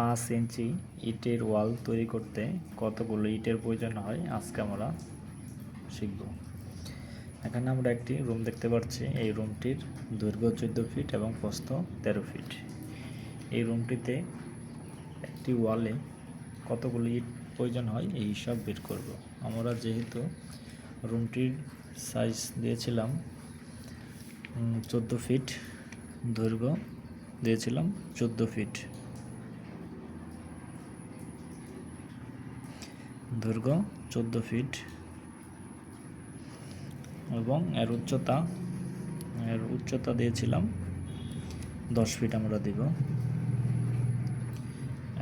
পাঁচ ইঞ্চি ইটের ওয়াল তৈরি করতে কতগুলো ইটের প্রয়োজন হয়? আজকে আমরা শিখব। এখানে আমরা একটি রুম দেখতে পাচ্ছি। এই রুমটির দৈর্ঘ্য চোদ্দ ফিট এবং প্রস্থ তেরো ফিট এই রুমটিতে একটি ওয়ালে কতগুলো ইট প্রয়োজন হয়? এই হিসাব বের করব। আমরা যেহেতু রুমটির সাইজ দিয়েছিলাম চোদ্দ ফিট দৈর্ঘ্য দিয়েছিলাম, চোদ্দ ফিট দৈর্ঘ্য চোদ্দ ফিট। এবং এর উচ্চতা এর উচ্চতা দিয়েছিলাম, দশ ফিট আমরা দিব।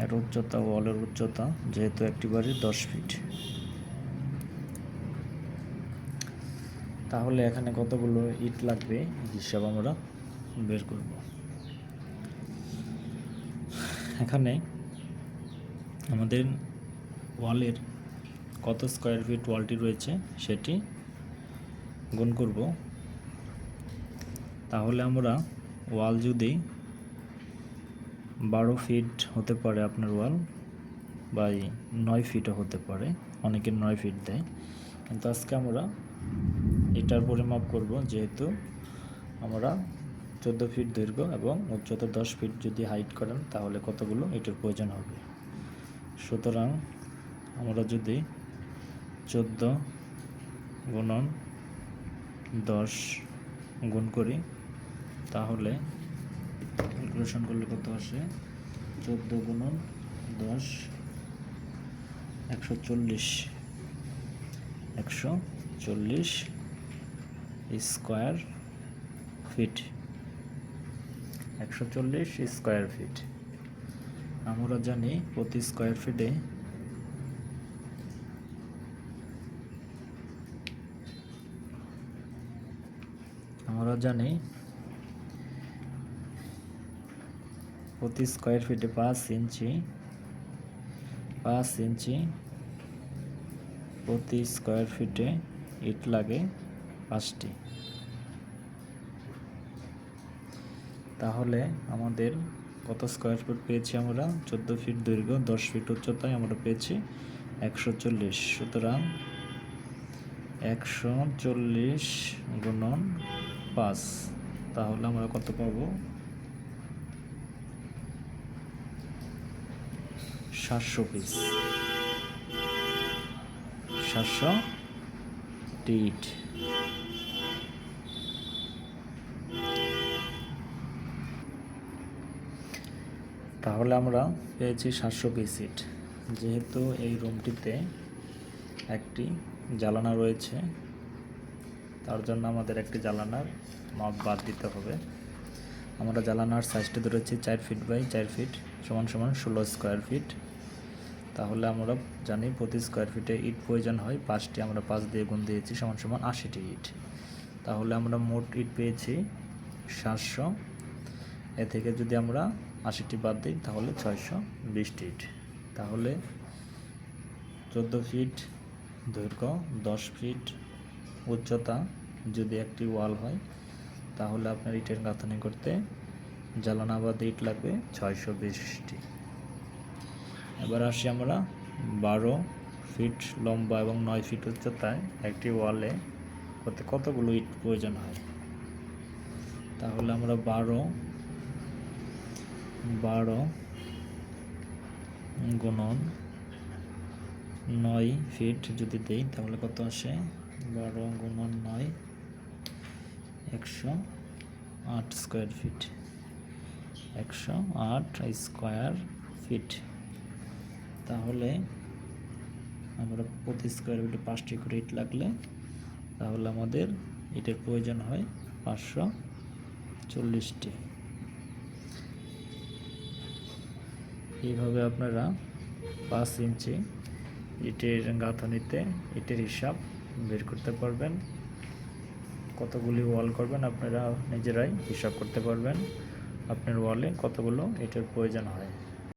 এর উচ্চতা ওয়ালের উচ্চতা যেহেতু একটি বাড়ি দশ ফিট। তাহলে এখানে কতগুলো ইট লাগবে? হিসাব আমরা বের করব। এখানে আমাদের ওয়ালের কত স্কোয়ার ফিট ওয়ালটি রয়েছে সেটি গুণ করব। তাহলে আমরা ওয়াল যদি বারো ফিট হতে পারে আপনার ওয়াল বা নয় ফিটও হতে পারে অনেকের নয় ফিট দেয়। কিন্তু আজকে আমরা এটার পরিমাপ করব যেহেতু আমরা চোদ্দ ফিট দৈর্ঘ্য এবং উচ্চতা দশ ফিট যদি হাইট করেন তাহলে কতগুলো এটার প্রয়োজন হবে। সুতরাং আমরা যদি চোদ্দ গুণন দশ গুণ করি, তাহলে ক্যালকুলেশন করলে কত আসে? চোদ্দ গুণন দশ, একশো চল্লিশ। একশো চল্লিশ স্কোয়ার ফিট একশো চল্লিশ স্কোয়ার ফিট আমরা জানি প্রতি স্কোয়ার ফিটে আমরা জানি প্রতি স্কোয়ার ফিটে পাঁচ ইঞ্চি পাঁচ ইঞ্চি প্রতি স্কোয়ার ফিটে ইট লাগে পাঁচটি। তাহলে আমাদের কত স্কোয়ার ফিট পেয়েছি আমরা? চোদ্দ ফিট দৈর্ঘ্য, দশ ফিট উচ্চতায় আমরা পেয়েছি একশো চল্লিশ। সুতরাং একশো চল্লিশ গুণন পাঁচ তাহলে আমরা কত পাবো? সাতশো পিস সাতশো টিট। তাহলে আমরা পেয়েছি সাতশো পিস ইট যেহেতু এই রুমটিতে একটি জ্বালানা রয়েছে তার জন্য আমাদের একটি জ্বালানার মাপ বাদ দিতে হবে। আমরা জ্বালানার সাইজটা ধরেছি চার ফিট বাই চার ফিট সমান সমান ষোলো স্কোয়ার ফিট তাহলে আমরা জানি প্রতি স্কোয়ার ফিটে ইট প্রয়োজন হয়, পাঁচটি আমরা পাঁচ দিয়ে গুণ দিয়েছি সমান সমান আশিটি ইট তাহলে আমরা মোট ইট পেয়েছি সাতশো। এ থেকে যদি আমরা আশিটি বাদ দিই, তাহলে ছয়শো বিশটি ইট তাহলে চোদ্দ ফিট দৈর্ঘ্য দশ ফিট উচ্চতা যদি একটি ওয়াল হয়, তাহলে আপনার ইটের গাঁথনি করতে জ্বালানাবাদ ইট লাগবে ছয়শো বিশটি। এবার আসি আমরা বারো ফিট লম্বা এবং নয় ফিট উচ্চতায় একটি ওয়ালে করতে কতগুলো ইট প্রয়োজন হয়? তাহলে আমরা বারো বারো গুণন নয় ফিট যদি দেই, তাহলে কত আসে? বারো গুণন নয়, একশো আট স্কোয়ার ফিট একশো আট স্কোয়ার ফিট তাহলে আমরা প্রতি স্কোয়ার ফিটে পাঁচটি করে ইট লাগলে তাহলে আমাদের ইটের প্রয়োজন হয় পাঁচশো চল্লিশটি। এইভাবে আপনারা পাঁচ ইঞ্চি ইটের গাঁথনিতে ইটের হিসাব বের করতে পারবেন। কতগুলি ওয়াল করবেন আপনারা নিজেরাই হিসাব করতে পারবেন। আপনার ওয়ালে কতগুলো এটার প্রয়োজন হয়।